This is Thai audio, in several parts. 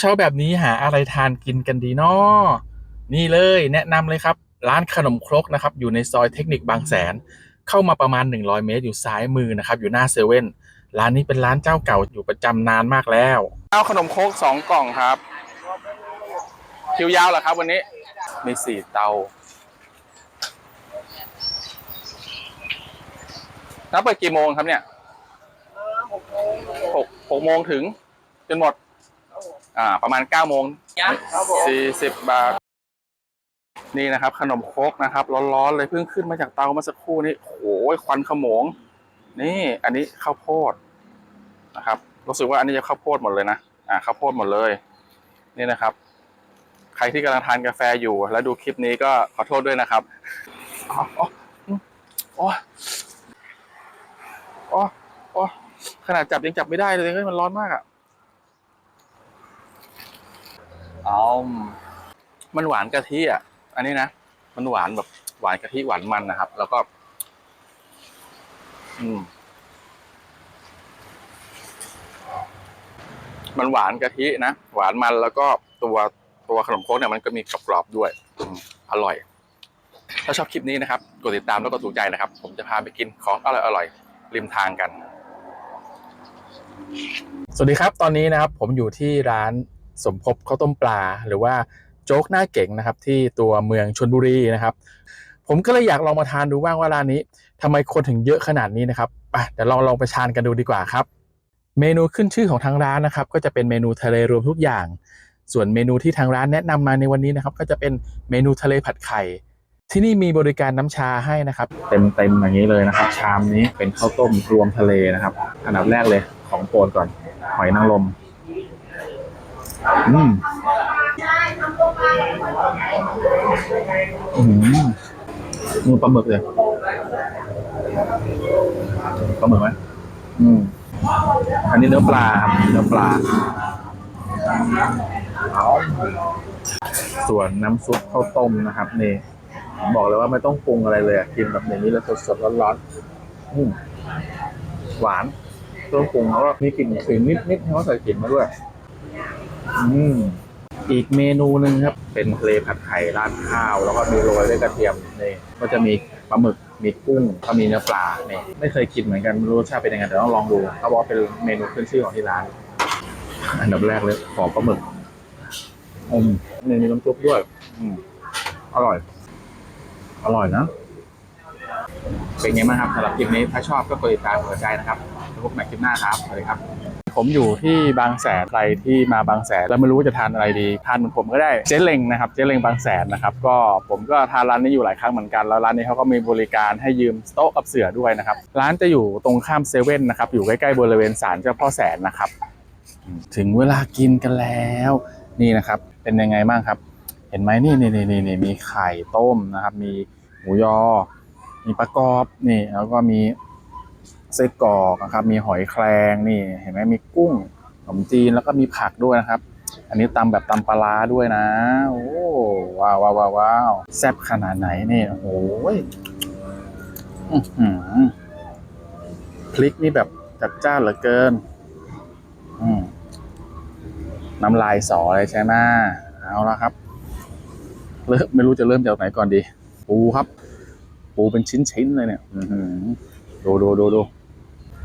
เช้าๆแบบนี้หาอะไรทานกินกันดีเนาะนี่เลยแนะนำเลยครับ ร้านขนมครกนะครับ อยู่ในซอยเทคนิคบางแสน เข้ามาประมาณ 100 เมตร อยู่ซ้ายมือนะครับ อยู่หน้าเซเว่นร้านนี้เป็นร้านเจ้าเก่าอยู่ประจำนานมากแล้วเอาขนมครกสองกล่องครับคิวยาวเหรอครับ วันนี้มีสี่เตานับเปิดกี่โมงครับเนี่ยหกหกโมงถึง จนหมด อ่าประมาณเก้าโมงสี่สิบบาท นี่นะครับ ขนมครกนะครับ ร้อนๆเลยเพิ่งขึ้นมาจากเตาเมื่อสักครู่นี้โอ้โหควันขโมง นี่อันนี้ข้าวโพดนะครับ รู้สึกว่าอันนี้จะข้าวโพดหมดเลยนะอ่าข้าวโพดหมดเลย นี่นะครับ ใครที่กำลังทานกาแฟอยู่ แล้วดูคลิปนี้ก็ขอโทษด้วยนะครับอ๋ออ๋ออืมอ๋ออ๋ออ๋อขนาดจับยังจับไม่ได้เลยเฮ้ยมันร้อนมากอะ อามันหวานกะทิอะ อันนี้นะ มันหวานแบบหวานกะทิหวานมันนะครับ แล้วก็ อืม มันหวานกะทินะ หวานมันแล้วก็ตัวตัวขนมโค้กเนี่ยมันก็มีกรอบๆด้วยอืมอร่อย ถ้าชอบคลิปนี้นะครับ กดติดตามแล้วก็ถูกใจนะครับ ผมจะพาไปกินของอร่อยๆริมทางกัน สวัสดีครับ ตอนนี้นะครับ ผมอยู่ที่ร้าน สมภพข้าวต้มปลา หรือว่าโจ๊กหน้าเก๋งนะครับที่ตัวเมืองชนบุรีนะครับ ผมก็เลยอยากลองมาทานดูบ้างว่าร้านนี้ทำไมคนถึงเยอะขนาดนี้นะครับไปเดี๋ยวลองลองไปทานกันดูดีกว่าครับ เมนูขึ้นชื่อของทางร้านนะครับ ก็จะเป็นเมนูทะเลรวมทุกอย่าง ส่วนเมนูที่ทางร้านแนะนำมาในวันนี้นะครับ ก็จะเป็นเมนูทะเลผัดไข่ที่นี่มีบริการน้ำชาให้นะครับ เต็มเต็มๆอย่างนี้เลยนะครับ ชามนี้เป็นข้าวต้มรวมทะเลนะครับ อันดับแรกเลยของโปรดก่อนหอยนางรม อืมอืมมือปลาหมึกเลยปลาหมึกไหมอืมอันนี้เนื้อปลาครับเนื้อปลาเอาส่วนน้ำซุปข้าวต้มนะครับนี่บอกเลยว่าไม่ต้องปรุงอะไรเลยอะกินแบบอย่างนี้แล้วสดๆร้อนๆอืมหวานเครื่องปรุงเขาก็มีกลิ่นขิงนิดๆเขาใส่ขิงมาด้วย อืมอีกเมนูหนึ่งครับ เป็นทะเลผัดไข่ราดข้าว แล้วก็มีโรยด้วยกระเทียมนี่ก็จะมีปลาหมึกมีกุ้งก็มีเนื้อปลาเนี่ยไม่เคยกินเหมือนกันไม่รู้รสชาติเป็นยังไงแต่ต้องลองดูเขาบอกว่าเป็นเมนูขึ้นชื่อของที่ร้าน อันดับแรกเลยขอปลาหมึกอืมนี่มีน้ำซุปด้วย อืมอร่อย อร่อยนะ เป็นไงบ้างครับสำหรับคลิปนี้ถ้าชอบก็กดติดตามกดใจนะครับ พบกันใหม่คลิปหน้าครับสวัสดีครับ ผมอยู่ที่บางแสนใครที่มาบางแสนแล้วไม่รู้จะทานอะไรดี ทานเหมือนผมก็ได้เจ๊เล้งนะครับเจ๊เล้งบางแสนนะครับก็ผมก็ทานร้านนี้อยู่หลายครั้งเหมือนกันแล้วร้านนี้เขาก็มีบริการให้ยืมโต๊ะกับเสื่อด้วยนะครับร้านจะอยู่ตรงข้ามเซเว่นนะครับอยู่ใกล้ๆบริเวณศาลเจ้าพ่อแสนนะครับถึงเวลากินกันแล้วนี่นะครับเป็นยังไงบ้างครับ เห็นไหมนี่นี่นี่นี่นี่มีไข่ต้มนะครับ มีหมูยอ มีปลากรอบนี่แล้วก็มี ไส้กรอกนะครับ มีหอยแครงนี่เห็นไหมมีกุ้งขนมจีนแล้วก็มีผักด้วยนะครับ อันนี้ตำแบบตำปลาด้วยนะ โอ้ว้าวว้าวว้าวแซ่บขนาดไหนนี่โอ้ยอื้อหือพริกนี่แบบจัดจ้านเหลือเกินอืมน้ำลายสอเลยใช่ไหมเอาละครับเริ่มไม่รู้จะเริ่มจากไหนก่อนดี ปูครับ ปูเป็นชิ้นๆเลยเนี่ยอือหือดูดูดูดู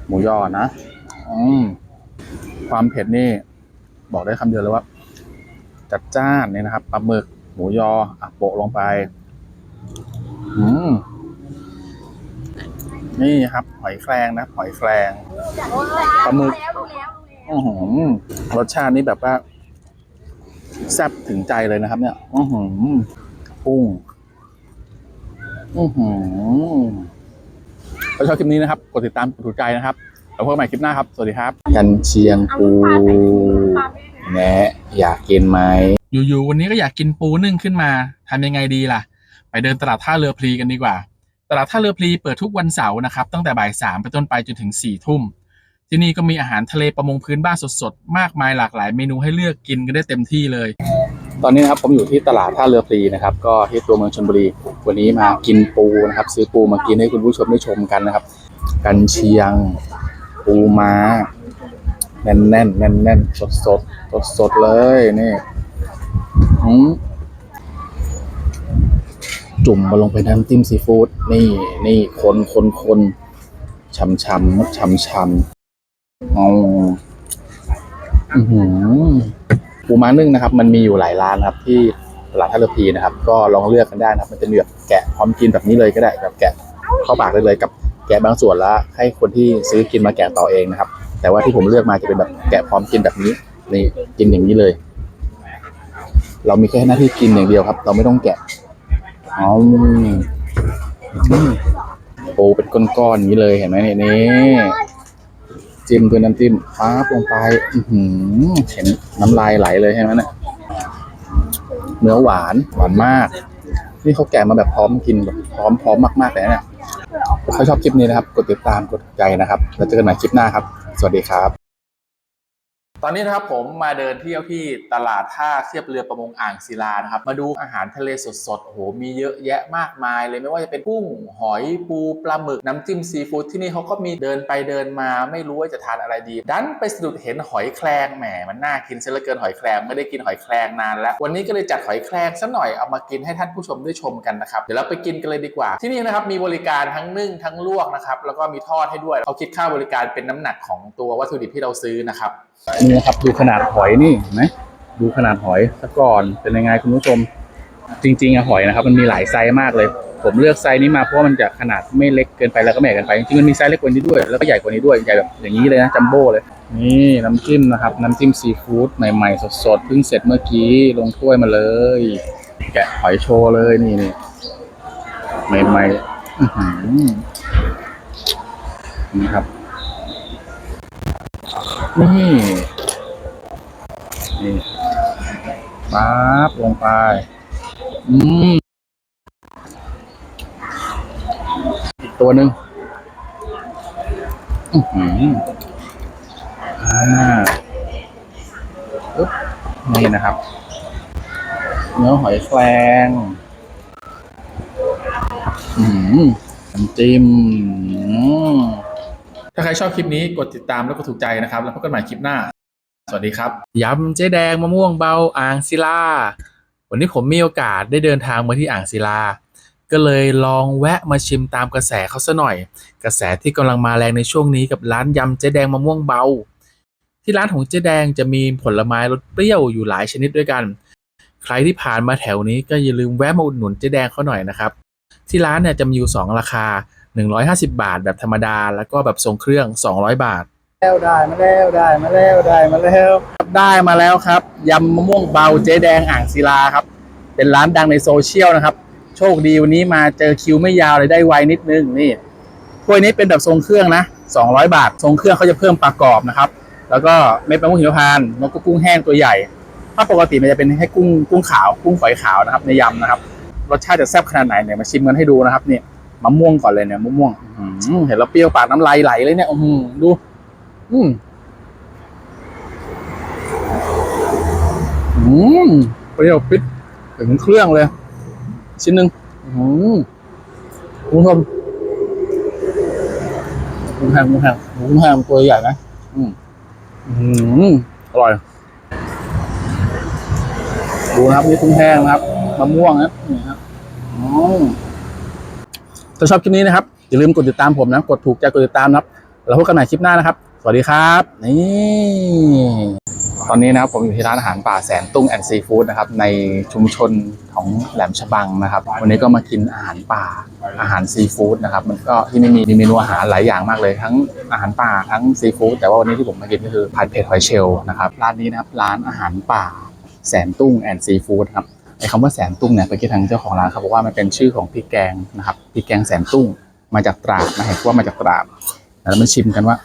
หมูยอนะอืมความเผ็ดนี่ บอกได้คำเดียวเลยว่า จัดจ้านเนี่ยนะครับปลาหมึก หมูยออะโปะลงไป อืมนี่ครับ หอยแครงนะหอยแครงปลาหมึกอือหือรสชาตินี่แบบว่าแซ่บถึงใจเลยนะครับ เนี่ย อือหือกุ้งอือหือถ้าชอบคลิปนี้นะครับ กดติดตามกดถูกใจนะครับแล้วพบกันใหม่คลิปหน้าครับ สวัสดีครับ กันเชียงปูแนะอยากกินไหม อยู่ๆวันนี้ก็อยากกินปูนึ่งขึ้นมาทำยังไงดีล่ะ ไปเดินตลาดท่าเรือพลีกันดีกว่า ตลาดท่าเรือพลีเปิดทุกวันเสาร์นะครับ ตั้งแต่บ่ายสามไปต้นไปจนถึงสี่ทุ่ม ที่นี่ก็มีอาหารทะเลประมงพื้นบ้านสดๆ มากมายหลากหลายเมนูให้เลือกกินกันได้เต็มที่เลย ตอนนี้นะครับผมอยู่ที่ตลาดท่าเรือพลีนะครับ ก็ที่ตัวเมืองชลบุรี วันนี้มากินปูนะครับ ซื้อปูมากินให้คุณผู้ชมได้ชมกันนะครับ กันเชียง ปูม้า แน่นแน่นแน่นแน่นสดสดสดสดเลยนี่จุ่มมาลงไปน้ำจิ้มซีฟู้ดนี่นี่คนคนคนช่ำช่ำช่ำช่ำอ๋ออือหือ ปูม้านึ่งนะครับ มันมีอยู่หลายร้านครับที่ตลาดท่าเรือพีนะครับ ก็ลองเลือกกันได้นะครับ มันจะมีแบบแกะพร้อมกินแบบนี้เลยก็ได้แบบแกะเข้าปากได้เลยกับแกะบางส่วนแล้วให้คนที่ซื้อกินมาแกะต่อเองนะครับ แต่ว่าที่ผมเลือกมาจะเป็นแบบแกะพร้อมกินแบบนี้นี่กินอย่างนี้เลย เรามีแค่หน้าที่กินอย่างเดียวครับ เราไม่ต้องแกะอ๋ออืมโอ้เป็นก้อนๆอย่างนี้เลยเห็นไหมเนี่ยนี่ จิ้มด้วยน้ำจิ้มป้าบลงไปหือเห็นน้ำลายไหลเลยใช่ไหมเนี่ยเนื้อหวานหวานมาก นี่เขาแกะมาแบบพร้อมกินแบบพร้อมพร้อมมากๆเลยเนี่ยถ้าใครชอบคลิปนี้นะครับ กดติดตามกดใจนะครับ แล้วเจอกันใหม่คลิปหน้าครับ สวัสดีครับ ตอนนี้นะครับผมมาเดินเที่ยวที่ตลาดท่าเทียบเรือประมงอ่างศิลานะครับ มาดูอาหารทะเลสดๆโอ้โหมีเยอะแยะมากมายเลยไม่ว่าจะเป็นกุ้งหอยปูปลาหมึกน้ำจิ้มซีฟู้ดที่นี่เขาก็มีเดินไปเดินมาไม่รู้ว่าจะทานอะไรดี ดันไปสะดุดเห็นหอยแครงแหมมันน่ากินซะเหลือเกินหอยแครงไม่ได้กินหอยแครงนานแล้ว วันนี้ก็เลยจัดหอยแครงสักหน่อยเอามากินให้ท่านผู้ชมได้ชมกันนะครับเดี๋ยวเราไปกินกันเลยดีกว่า ที่นี่นะครับมีบริการทั้งนึ่งทั้งลวกนะครับแล้วก็มีทอดให้ด้วยเขาคิดค่าบริการเป็นน้ำหนักของตัววัตถุดิบที่เราซื้อนะครับนะครับ ดูขนาดหอยนี่เห็นไหมดูขนาดหอยซะก่อนเป็นยังไงคุณผู้ชม จริงๆอะหอยนะครับ มันมีหลายไซส์มากเลย ผมเลือกไซส์นี้มาเพราะว่ามันจะขนาดไม่เล็กเกินไปแล้วก็ไม่ใหญ่เกินไปจริงๆมันมีไซส์เล็กกว่านี้ด้วยแล้วก็ใหญ่กว่านี้ด้วยใหญ่แบบอย่างนี้เลยนะจัมโบ้เลยนี่น้ำจิ้มนะครับ น้ำจิ้มซีฟู้ดใหม่ๆสดๆเพิ่งเสร็จเมื่อกี้ลงถ้วยมาเลย แกะหอยโชว์เลยนี่นี่ใหม่ๆนี่ครับนี่ นี่ป๊าบลงไป อืมอีกตัวหนึ่งอือหืออ่าปึ๊บนี่นะครับ เนื้อหอยแครงอืมน้ำจิ้มอืมถ้าใครชอบคลิปนี้กดติดตามแล้วก็ถูกใจนะครับ แล้วพบกันใหม่คลิปหน้า วัสดีครับยำเจ๊แดงมะม่วงเบาอ่างศิลา วันนี้ผมมีโอกาสได้เดินทางมาที่อ่างศิลา ก็เลยลองแวะมาชิมตามกระแสเขาซะหน่อย กระแสที่กำลังมาแรงในช่วงนี้กับร้านยำเจ๊แดงมะม่วงเบา ที่ร้านของเจ๊แดงจะมีผลไม้รสเปรี้ยวอยู่หลายชนิดด้วยกัน ใครที่ผ่านมาแถวนี้ก็อย่าลืมแวะมาอุดหนุนเจ๊แดงเขาหน่อยนะครับ ที่ร้านเนี่ยจะมีอยู่สองราคา 150 บาทแบบธรรมดา แล้วก็แบบทรงเครื่อง 200 บาท แล้วได้มาแล้วได้มาแล้วได้มาแล้วได้มาแล้วครับยำมะม่วงเบาเจ๊แดงอ่างศิลาครับ เป็นร้านดังในโซเชียลนะครับ โชคดีวันนี้มาเจอคิวไม่ยาวเลยได้ไวนิดนึงนี่ถ้วยนี้เป็นแบบทรงเครื่องนะ 200 บาท ทรงเครื่องเขาจะเพิ่มปลากรอบนะครับ แล้วก็เม็ดมะม่วงหิมพานต์แล้วก็กุ้งแห้งตัวใหญ่ ถ้าปกติมันจะเป็นให้กุ้งกุ้งขาวกุ้งฝอยขาวนะครับในยำนะครับรสชาติจะแซ่บขนาดไหนเนี่ยมาชิมกันให้ดูนะครับเนี่ยมะม่วงก่อนเลยเนี่ยมะม่วงเห็นแล้วเปรี้ยวปากน้ำลายไหลเลยเนี่ยดู อืมอืมเปรี้ยวปิดถึงเครื่องเลย ชิ้นหนึ่งอืมคุณผู้ชมกุ้งแห้งกุ้งแห้งกุ้งแห้งตัวใหญ่นะอืมอืมอร่อย ดูนะครับนี่กุ้งแห้งนะครับมะม่วงนะครับนี่ครับอืมถ้าชอบคลิปนี้นะครับ อย่าลืมกดติดตามผมนะ กดถูกใจกดติดตามนะครับ แล้วพบกันใหม่คลิปหน้านะครับ สวัสดีครับนี่ตอนนี้นะครับผมอยู่ที่ร้านอาหารป่าแสนตุ้งแอนด์ซีฟู้ดนะครับในชุมชนของแหลมฉบังนะครับ วันนี้ก็มากินอาหารป่าอาหารซีฟู้ดนะครับ มันก็ที่นี่มีมีเมนูอาหารหลายอย่างมากเลย ทั้งอาหารป่าทั้งซีฟู้ดแต่ว่าวันนี้ที่ผมมากินก็คือผัดเผ็ดหอยเชลล์นะครับร้านนี้นะครับร้านอาหารป่าแสนตุ้งแอนด์ซีฟู้ดครับไอ้คำว่าแสนตุ้งเนี่ยไปคิดทางเจ้าของร้านเขาบอกว่ามันเป็นชื่อของพริกแกงนะครับพริกแกงแสนตุ้งมาจากตราดนะเห็นว่ามาจากตราดแล้วมาชิมกันว่า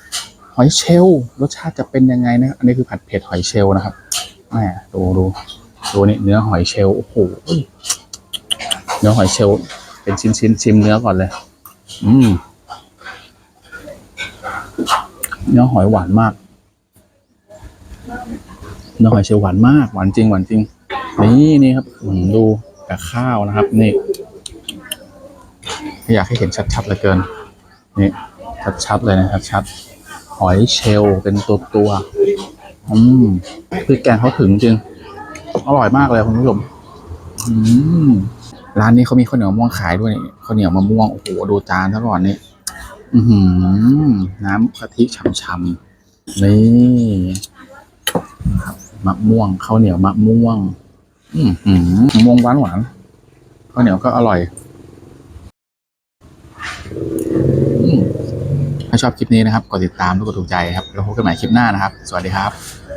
อยเชลล์รสชาติจะเป็นยังไงนะ อันนี้คือผัดเผ็ดหอยเชลล์นะครับแหมดูดูดูนี่เนื้อหอยเชลล์โอ้โหเนื้อหอยเชลล์เป็นชิ้นชิ้นชิมเนื้อก่อนเลย อืมเนื้อหอยหวานมาก เนื้อหอยเชลล์หวานมาก หวานจริงหวานจริง นี่นี่ครับดูกับข้าวนะครับ นี่ อยากให้เห็นชัดๆเลือเกิน นี่ ชัดๆเลยนะชัดๆ หอยเชลล์เป็นตัวตัวอืมพริกแกงเขาถึงจริง อร่อยมากเลยคุณผู้ชมอืมร้านนี้เขามีข้าวเหนียวมะม่วงขายด้วยนี่ข้าวเหนียวมะม่วงโอ้โหดูจานซะก่อนนี่อือหือน้ำกะทิฉ่ำๆนี่ครับมะม่วงข้าวเหนียวมะม่วง อือหือมะม่วงหวานหวานข้าวเหนียวก็อร่อย อืมถ้า ชอบคลิปนี้นะครับ กดติดตามและกดถูกใจครับ แล้วพบกันใหม่คลิปหน้านะครับ สวัสดีครับ